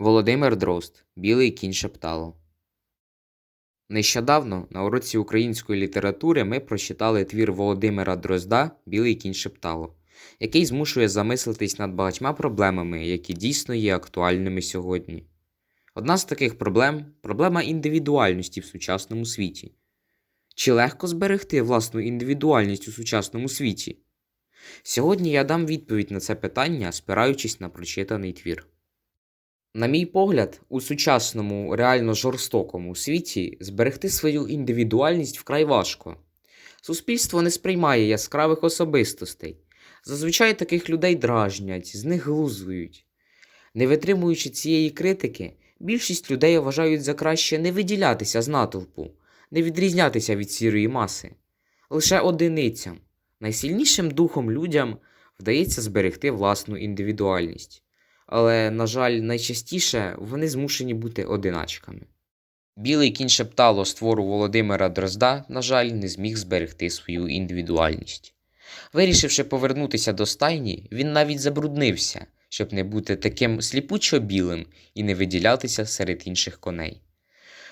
Володимир Дрозд Білий кінь шептало. Нещодавно на уроці української літератури ми прочитали твір Володимира Дрозда Білий кінь шептало, який змушує замислитись над багатьма проблемами, які дійсно є актуальними сьогодні. Одна з таких проблем проблема індивідуальності в сучасному світі. Чи легко зберегти власну індивідуальність у сучасному світі? Сьогодні я дам відповідь на це питання, спираючись на прочитаний твір. На мій погляд, у сучасному, реально жорстокому світі зберегти свою індивідуальність вкрай важко. Суспільство не сприймає яскравих особистостей. Зазвичай таких людей дражнять, з них глузують. Не витримуючи цієї критики, більшість людей вважають за краще не виділятися з натовпу, не відрізнятися від сірої маси. Лише одиницям, найсильнішим духом людям вдається зберегти власну індивідуальність але, на жаль, найчастіше вони змушені бути одиначками. Білий кінь шептало створу Володимира Дрозда, на жаль, не зміг зберегти свою індивідуальність. Вирішивши повернутися до стайні, він навіть забруднився, щоб не бути таким сліпучо білим і не виділятися серед інших коней.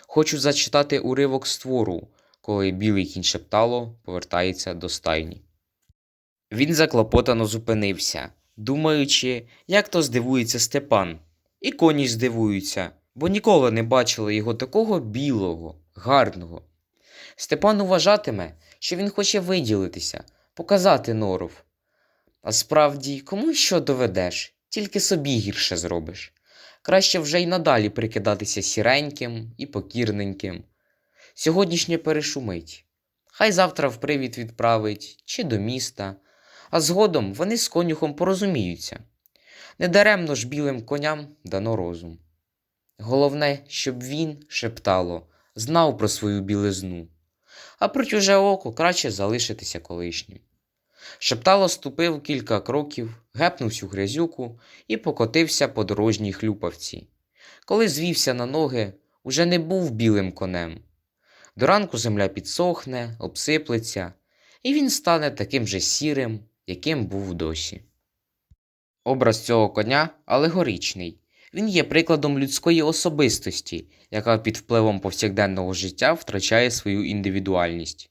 Хочу зачитати уривок з твору, коли білий кінь шептало повертається до стайні. Він заклопотано зупинився, думаючи, як то здивується Степан. І коні здивуються, бо ніколи не бачили його такого білого, гарного. Степан вважатиме, що він хоче виділитися, показати норов. А справді, кому що доведеш, тільки собі гірше зробиш. Краще вже й надалі прикидатися сіреньким і покірненьким. Сьогоднішнє перешумить. Хай завтра в привід відправить чи до міста, а згодом вони з конюхом порозуміються. Недаремно ж білим коням дано розум. Головне, щоб він, шептало, знав про свою білизну, а про чуже око краще залишитися колишнім. Шептало ступив кілька кроків, гепнув всю грязюку і покотився по дорожній хлюпавці. Коли звівся на ноги, уже не був білим конем. До ранку земля підсохне, обсиплеться, і він стане таким же сірим, яким був досі. Образ цього коня алегоричний. Він є прикладом людської особистості, яка під впливом повсякденного життя втрачає свою індивідуальність.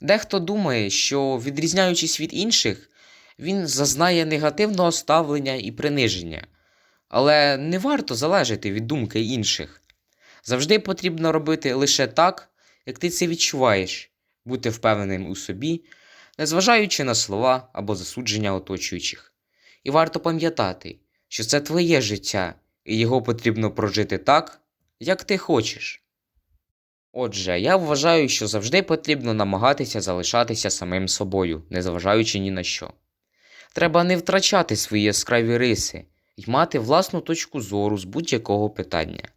Дехто думає, що, відрізняючись від інших, він зазнає негативного ставлення і приниження, але не варто залежати від думки інших. Завжди потрібно робити лише так, як ти це відчуваєш, бути впевненим у собі, незважаючи на слова або засудження оточуючих. І варто пам'ятати, що це твоє життя, і його потрібно прожити так, як ти хочеш. Отже, я вважаю, що завжди потрібно намагатися залишатися самим собою, незважаючи ні на що. Треба не втрачати свої яскраві риси і мати власну точку зору з будь-якого питання.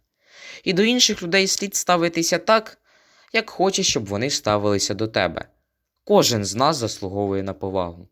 І до інших людей слід ставитися так, як хочеш, щоб вони ставилися до тебе. Кожен з нас заслуговує на повагу.